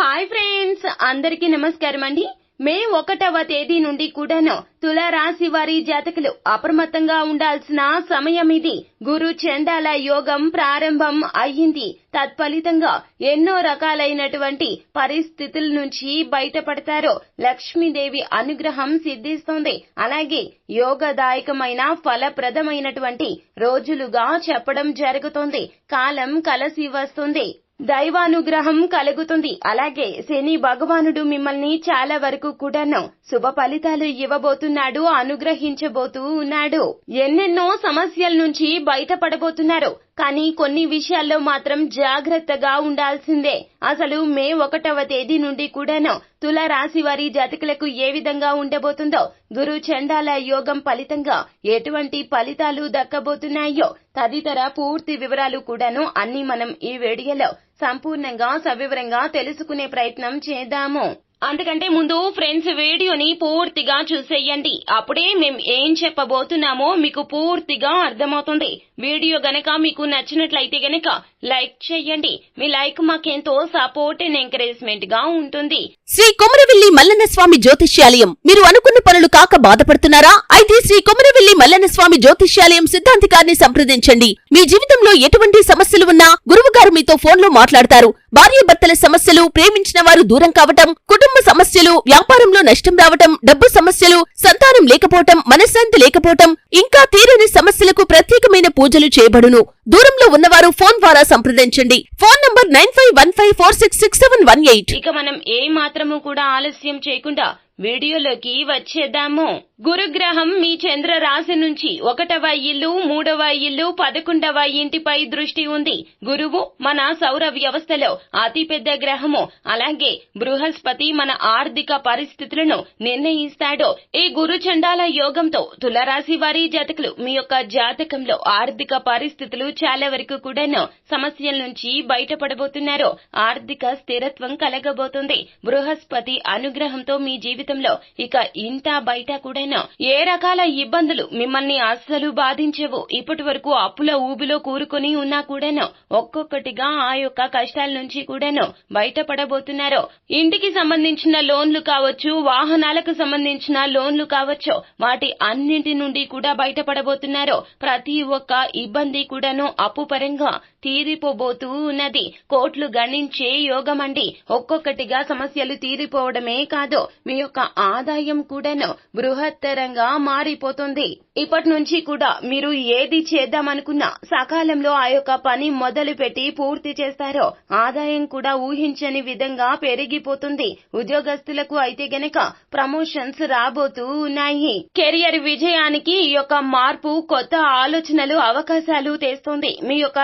Hi friends అందరికీ నమస్కారం అండి. మే ఒకటవ తేదీ నుండి కూడాను తులారాశి వారి జాతకులు అప్రమత్తంగా ఉండాల్సిన సమయం ఇది. గురు చండాల యోగం ప్రారంభం అయ్యింది. తత్ఫలితంగా ఎన్నో రకాలైనటువంటి పరిస్థితుల నుంచి బయటపడతారో. లక్ష్మీదేవి అనుగ్రహం సిద్ధిస్తోంది. అలాగే యోగదాయకమైన ఫలప్రదమైనటువంటి రోజులుగా చెప్పడం జరుగుతోంది. కాలం కలసి వస్తుంది. దైవానుగ్రహం కలుగుతుంది. అలాగే శని భగవానుడు మిమ్మల్ని చాలా వరకు కూడాను శుభ ఫలితాలు ఇవ్వబోతున్నాడు అనుగ్రహించబోతూ ఉన్నాడు. ఎన్నెన్నో సమస్యల నుంచి బయటపడబోతున్నారు. కానీ కొన్ని విషయాల్లో మాత్రం జాగ్రత్తగా ఉండాల్సిందే. అసలు మే ఒకటవ తేదీ నుండి కూడాను తుల రాశి వారి జాతకులకు ఏ విధంగా ఉండబోతుందో గురు చండాల యోగం ఫలితంగా ఎటువంటి ఫలితాలు దక్కబోతున్నాయో తదితర పూర్తి వివరాలు కూడాను అన్ని మనం ఈ వీడియోలో సంపూర్ణంగా సవివరంగా తెలుసుకునే ప్రయత్నం చేద్దాము. అందుకంటే ముందు ఫ్రెండ్స్ వీడియోని పూర్తిగా చూసేయండి. అప్పుడే మేం ఏం చెప్పబోతున్నామో మీకు పూర్తిగా అర్థమవుతుంది. వీడియో గనక మీకు నచ్చినట్లయితే గనక లైక్ చేయండి. మీ లైక్ మాకెంతో సపోర్ట్ అండ్ ఎంకరేజ్మెంట్గా ఉంటుంది. శ్రీ కొమరవెల్లి మల్లన్న స్వామి జ్యోతిష్యాలయం. మీరు అనుకున్న పనులు కాక బాధపడుతున్నారా? అయితే శ్రీ కొమరవెల్లి మల్లన్న స్వామి జ్యోతిష్యాలయం సిద్ధాంతికారిని సంప్రదించండి. మీ జీవితంలో ఎటువంటి సమస్యలు ఉన్నా గురువు గారు మీతో ఫోన్లో మాట్లాడతారు. భార్యాభర్తల సమస్యలు ప్రేమించిన వారు దూరం కావటం కుటుంబ సమస్యలు వ్యాపారంలో నష్టం రావటం డబ్బు సమస్యలు సంతానం లేకపోవటం మనశ్శాంతి లేకపోవటం ఇంకా తీరని సమస్యలకు ప్రత్యేకమైన పూజలు చేయబడును. దూరంలో ఉన్నవారు ఫోన్ ద్వారా సంప్రదించండి. Phone number nine five one five four six six seven one eight. ఇక మనం ఏ మాత్రము కూడా ఆలస్యం చేయకుండా వీడియోలోకి వచ్చేద్దాము. గురుగ్రహం మీ చంద్ర రాశి నుంచి ఒకటవ ఇల్లు మూడవ ఇల్లు పదకొండవ ఇంటిపై దృష్టి ఉంది. గురువు మన సౌర వ్యవస్థలో అతిపెద్ద గ్రహము. అలాగే బృహస్పతి మన ఆర్థిక పరిస్థితులను నిర్ణయిస్తాడు. ఈ గురు చండాల యోగంతో తులరాశి వారి జాతకులు మీ యొక్క జాతకంలో ఆర్థిక పరిస్థితులు చాలా వరకు కూడాను సమస్యల నుంచి బయటపడబోతున్నారు. ఆర్థిక స్థిరత్వం కలగబోతుంది. బృహస్పతి అనుగ్రహంతో మీ జీవితం జీవితంలో ఇక ఇంట బయట కూడాను ఏ రకాల ఇబ్బందులు మిమ్మల్ని అస్సలు బాధించేవు. ఇప్పటి వరకు అప్పుల ఊబిలో కూరుకుని ఉన్నా కూడాను ఒక్కొక్కటిగా ఆ యొక్క కష్టాల నుంచి కూడాను బయటపడబోతున్నారు. ఇంటికి సంబంధించిన లోన్లు కావచ్చు వాహనాలకు సంబంధించిన లోన్లు కావచ్చు వాటి అన్నింటి నుండి కూడా బయటపడబోతున్నారు. ప్రతి ఒక్క ఇబ్బంది కూడాను అప్పు పరంగా తీరిపోబోతూ ఉన్నది కోట్లు గణించే యోగమండి. ఒక్కొక్కటిగా సమస్యలు తీరిపోవడమే కాదు మీ యొక్క ఆదాయం కూడాను బృహత్తరంగా మారిపోతుంది. ఇప్పటి నుంచి కూడా మీరు ఏది చేద్దామనుకున్నా సకాలంలో ఆ యొక్క పని మొదలు పెట్టి పూర్తి చేస్తారో ఆదాయం కూడా ఊహించని విధంగా పెరిగిపోతుంది. ఉద్యోగస్తులకు అయితే గనక ప్రమోషన్స్ రాబోతూ ఉన్నాయి. కెరియర్ విజయానికి ఈ యొక్క మార్పు కొత్త ఆలోచనలు అవకాశాలు తెస్తుంది. మీ యొక్క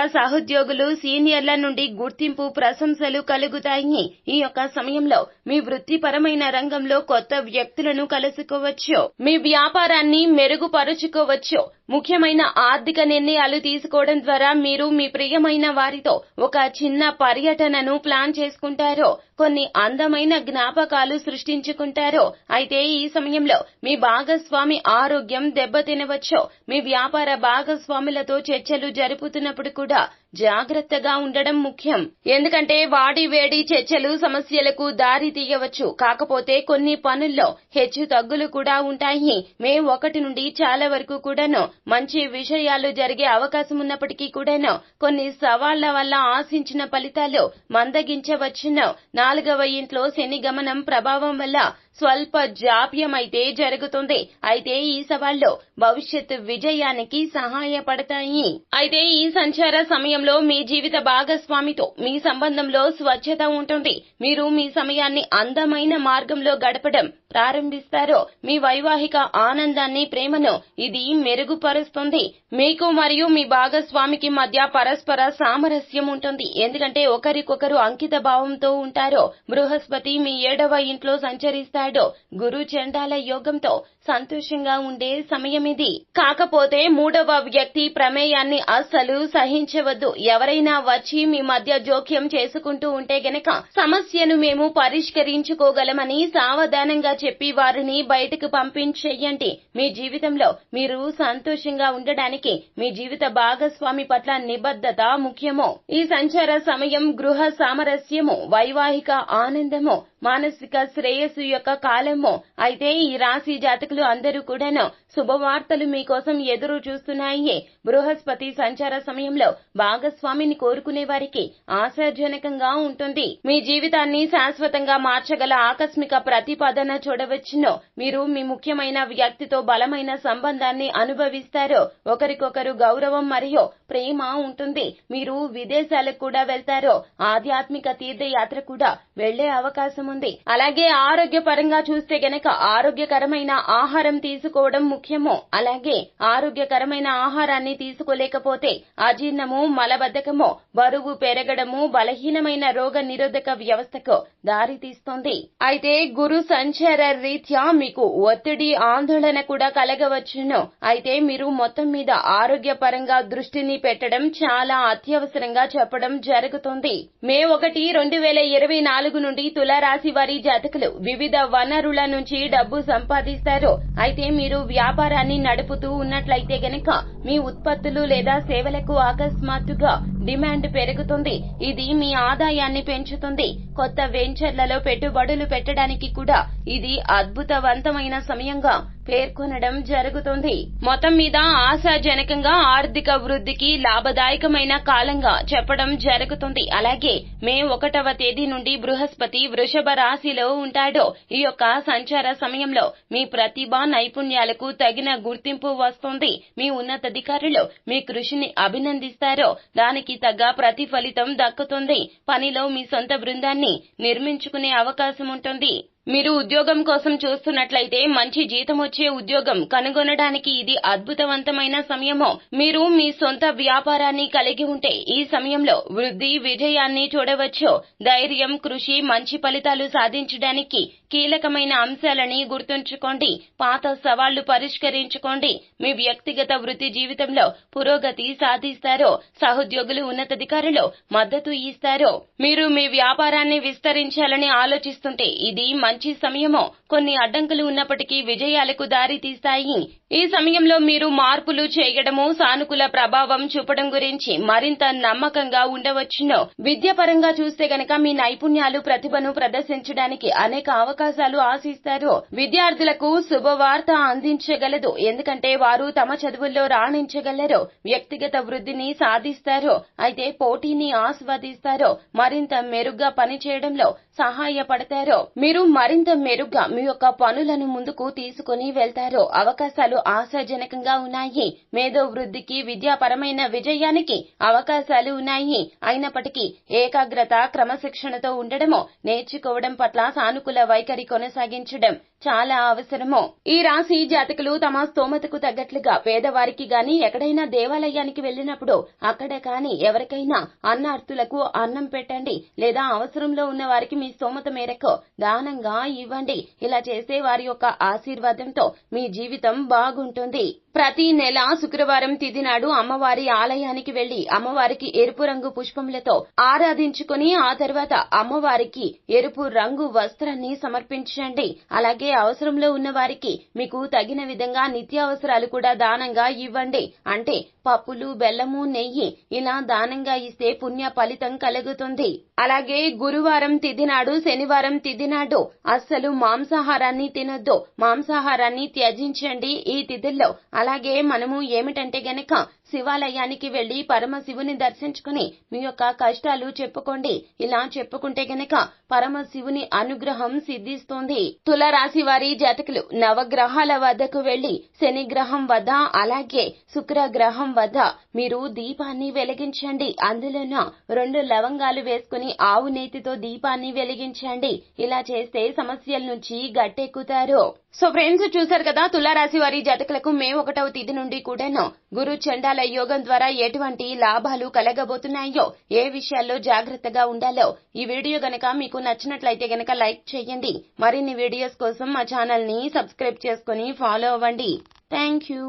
ఉద్యోగులు సీనియర్ల నుండి గుర్తింపు ప్రశంసలు కలుగుతాయి. ఈ యొక్క సమయంలో మీ వృత్తిపరమైన రంగంలో కొత్త వ్యక్తులను కలుసుకోవచ్చు మీ వ్యాపారాన్ని మెరుగుపరుచుకోవచ్చు ముఖ్యమైన ఆర్థిక నిర్ణయాలు తీసుకోవడం ద్వారా మీరు మీ ప్రియమైన వారితో ఒక చిన్న పర్యటనను ప్లాన్ చేసుకుంటారో. కొన్ని అందమైన జ్ఞాపకాలు సృష్టించుకుంటారో. అయితే ఈ సమయంలో మీ భాగస్వామి ఆరోగ్యం దెబ్బతినవచ్చు. మీ వ్యాపార భాగస్వాములతో చర్చలు జరుపుతున్నప్పుడు కూడా జాగ్రత్తగా ఉండడం ముఖ్యం. ఎందుకంటే వాడి వేడి చర్చలు సమస్యలకు దారి తీయవచ్చు. కాకపోతే కొన్ని పనుల్లో హెచ్చు తగ్గులు కూడా ఉంటాయి. మే ఒకటి నుండి చాలా వరకు కూడాను మంచి విషయాలు జరిగే అవకాశం ఉన్నప్పటికీ కూడాను కొన్ని సవాళ్ళ వల్ల ఆశించిన ఫలితాలు మందగించవచ్చును. నాలుగవ ఇంట్లో శని గమనం ప్రభావం వల్ల స్వల్ప జాప్యమైతే జరుగుతుంది. అయితే ఈ సవాళ్ళు భవిష్యత్ విజయానికి సహాయపడతాయి. అయితే ఈ సంచార సమయంలో మీ జీవిత భాగస్వామితో మీ సంబంధంలో స్వచ్ఛత ఉంటుంది. మీరు మీ సమయాన్ని అందమైన మార్గంలో గడపడం ప్రారంభిస్తారో మీ వైవాహిక ఆనందాన్ని ప్రేమను ఇది మెరుగుపరుస్తుంది. మీకు మరియు మీ భాగస్వామికి మధ్య పరస్పర సామరస్యం ఉంటుంది. ఎందుకంటే ఒకరికొకరు అంకిత భావంతో ఉంటారో బృహస్పతి మీ ఏడవ ఇంట్లో సంచరిస్తాడో గురు చండాల యోగంతో సంతోషంగా ఉండే సమయం ఇది కాకపోతే మూడవ వ్యక్తి ప్రమేయాన్ని అస్సలు సహించవద్దు. ఎవరైనా వచ్చి మీ మధ్య జోక్యం చేసుకుంటూ ఉంటే గనక సమస్యను మేము పరిష్కరించుకోగలమని సావధానంగా చెప్పి వారిని బయటకు పంపించేయండి. మీ జీవితంలో మీరు సంతోషంగా ఉండడానికి మీ జీవిత భాగస్వామి పట్ల నిబద్ధత ముఖ్యము ఈ సంచార సమయం గృహ సామరస్యము వైవాహిక ఆనందము మానసిక శ్రేయస్సు యొక్క కాలము అయితే ఈ రాశి జాతకులు అందరూ కూడాను శుభవార్తలు మీకోసం ఎదురు చూస్తున్నాయి. బృహస్పతి సంచార సమయంలో భాగస్వామిని కోరుకునే వారికి ఆశాజనకంగా ఉంటుంది. మీ జీవితాన్ని శాశ్వతంగా మార్చగల ఆకస్మిక ప్రతిపాదన చూడవచ్చును. మీరు మీ ముఖ్యమైన వ్యక్తితో బలమైన సంబంధాన్ని అనుభవిస్తారు ఒకరికొకరు గౌరవం మరియు ప్రేమ ఉంటుంది. మీరు విదేశాలకు కూడా వెళ్తారు ఆధ్యాత్మిక తీర్థయాత్ర కూడా వెళ్ళే అవకాశం ఉంది. అలాగే ఆరోగ్యపరంగా చూస్తే గనక ఆరోగ్యకరమైన ఆహారం ఆహారం తీసుకోవడం ముఖ్యము అలాగే ఆరోగ్యకరమైన ఆహారాన్ని తీసుకోలేకపోతే అజీర్ణము మలబద్ధకము బరువు పెరగడము బలహీనమైన రోగ నిరోధక వ్యవస్థకు దారితీస్తోంది అయితే గురు సంచార రీత్యా మీకు ఒత్తిడి ఆందోళన కూడా కలగవచ్చును. అయితే మీరు మొత్తం మీద ఆరోగ్యపరంగా దృష్టిని పెట్టడం చాలా అత్యవసరంగా చెప్పడం జరుగుతుంది. మే ఒకటి రెండు వేల ఇరవై నాలుగు నుండి తులారాశి వారి జాతకులు వివిధ వనరుల నుంచి డబ్బు సంపాదిస్తారు. అయితే మీరు వ్యాపారాన్ని నడుపుతూ ఉన్నట్లయితే గనక మీ ఉత్పత్తులు లేదా సేవలకు అకస్మాత్తుగా డిమాండ్ పెరుగుతుంది. ఇది మీ ఆదాయాన్ని పెంచుతుంది. కొత్త వెంచర్లలో పెట్టుబడులు పెట్టడానికి కూడా ఇది అద్భుతవంతమైన సమయంగా పేర్కొనడం జరుగుతుంది. మొత్తం మీద ఆశాజనకంగా ఆర్థిక వృద్ధికి లాభదాయకమైన కాలంగా చెప్పడం జరుగుతుంది. అలాగే మే ఒకటవ తేదీ నుండి బృహస్పతి వృషభ రాశిలో ఉంటాడో. ఈ యొక్క సంచార సమయంలో మీ ప్రతిభ నైపుణ్యాలకు తగిన గుర్తింపు వస్తుంది. మీ ఉన్నతాధికారులు మీ కృషిని అభినందిస్తారో. దానికి తగ్గ ప్రతిఫలితం దక్కుతుంది. పనిలో మీ సొంత బృందాన్ని నిర్మించుకునే అవకాశం ఉంటుంది మీరు ఉద్యోగం కోసం చూస్తున్నట్లయితే మంచి జీతం వచ్చే ఉద్యోగం కనుగొనడానికి ఇది అద్భుతవంతమైన సమయము మీరు మీ సొంత వ్యాపారాన్ని కలిగి ఉంటే ఈ సమయంలో వృద్ధి విజయాన్ని చూడవచ్చు ధైర్యం కృషి మంచి ఫలితాలు సాధించడానికి కీలకమైన అంశాలని గుర్తుంచుకోండి పాత సవాళ్ళు పరిష్కరించుకోండి. మీ వ్యక్తిగత వృత్తి జీవితంలో పురోగతి సాధిస్తారు సహోద్యోగులు ఉన్నతాధికారులు మద్దతు ఇస్తారు మీరు మీ వ్యాపారాన్ని విస్తరించాలని ఆలోచిస్తుంటే ఇది మంచి సమయము కొన్ని అడ్డంకులు ఉన్నప్పటికీ విజయాలకు దారి తీస్తాయి. ఈ సమయంలో మీరు మార్పులు చేయడము సానుకూల ప్రభావం చూపడం గురించి మరింత నమ్మకంగా ఉండవచ్చును. విద్యాపరంగా చూస్తే గనక మీ నైపుణ్యాలు ప్రతిభను ప్రదర్శించడానికి అనేక అవకాశాలు ఆశిస్తారు. విద్యార్థులకు శుభవార్త అందించగలదు. ఎందుకంటే వారు తమ చదువుల్లో రాణించగలరు. వ్యక్తిగత వృద్ధిని సాధిస్తారు. అయితే పోటీని ఆస్వాదిస్తారు. మరింత మెరుగ్గా పనిచేయడంలో సహాయపడతారు. మీరు మరింత మెరుగ్గా మీ యొక్క పనులను ముందుకు తీసుకుని వెళ్తారు అవకాశాలు ఆశాజనకంగా ఉన్నాయి. మేధో వృద్ధికి విద్యాపరమైన విజయానికి అవకాశాలు ఉన్నాయి. అయినప్పటికీ ఏకాగ్రత క్రమశిక్షణతో ఉండడము నేర్చుకోవడం పట్ల సానుకూల వైఖరి కొనసాగించడం చాలా అవసరము. ఈ రాశి జాతకులు తమ స్తోమతకు తగ్గట్లుగా పేదవారికి గాని ఎక్కడైనా దేవాలయానికి వెళ్ళినప్పుడు అక్కడ కాని ఎవరికైనా అన్నార్థులకు అన్నం పెట్టండి. లేదా అవసరంలో ఉన్న వారికి మీ స్తోమత మేరకు దానంగా ఇవ్వండి. ఇలా చేస్తే వారి యొక్క ఆశీర్వాదంతో మీ జీవితం బాగుంటుంది. ప్రతి నెల శుక్రవారం తిథి నాడు అమ్మవారి ఆలయానికి వెళ్ళి అమ్మవారికి ఎరుపు రంగు పుష్పములతో ఆరాధించుకుని ఆ తర్వాత అమ్మవారికి ఎరుపు రంగు వస్త్రాన్ని సమర్పించండి. అలాగే అవసరంలో ఉన్న వారికి మీకు తగిన విధంగా నిత్యావసరాలు కూడా దానంగా ఇవ్వండి. అంటే పప్పులు బెల్లము నెయ్యి ఇలా దానంగా ఇస్తే పుణ్య ఫలితం కలుగుతుంది. అలాగే గురువారం తిథినాడు శనివారం తిథినాడు. అస్సలు మాంసాహారాన్ని తినొద్దు. మాంసాహారాన్ని త్యజించండి ఈ తిథుల్లో. అలాగే మనము ఏమిటంటే గనక శివాలయానికి వెళ్ళి పరమశివుని దర్శించుకుని మీ యొక్క కష్టాలు చెప్పుకోండి. ఇలా చెప్పుకుంటే గనక పరమశివుని అనుగ్రహం సిద్ధిస్తుంది. తులరాశి వారి జాతకులు నవగ్రహాల వద్దకు వెళ్ళి శని గ్రహం వద్ద అలాగే శుక్ర గ్రహం వద్ద మీరు దీపాన్ని వెలిగించండి. అందులోన రెండు లవంగాలు వేసుకుని ఆవు నేతితో దీపాన్ని వెలిగించండి. ఇలా చేస్తే సమస్యల నుంచి గట్టెక్కుతారు. సో ఫ్రెండ్స్ చూశారు కదా తులారాశి వారి జాతకులకు మే ఒకటవ తేదీ నుండి కూడాను గురు చండాల యోగం ద్వారా ఎటువంటి లాభాలు కలగబోతున్నాయో ఏ విషయాల్లో జాగ్రత్తగా ఉండాలో ఈ వీడియో గనక మీకు నచ్చినట్లయితే గనక లైక్ చేయండి. మరిన్ని వీడియోస్ కోసం మా ఛానల్ని సబ్స్క్రైబ్ చేసుకుని ఫాలో అవ్వండి. Thank you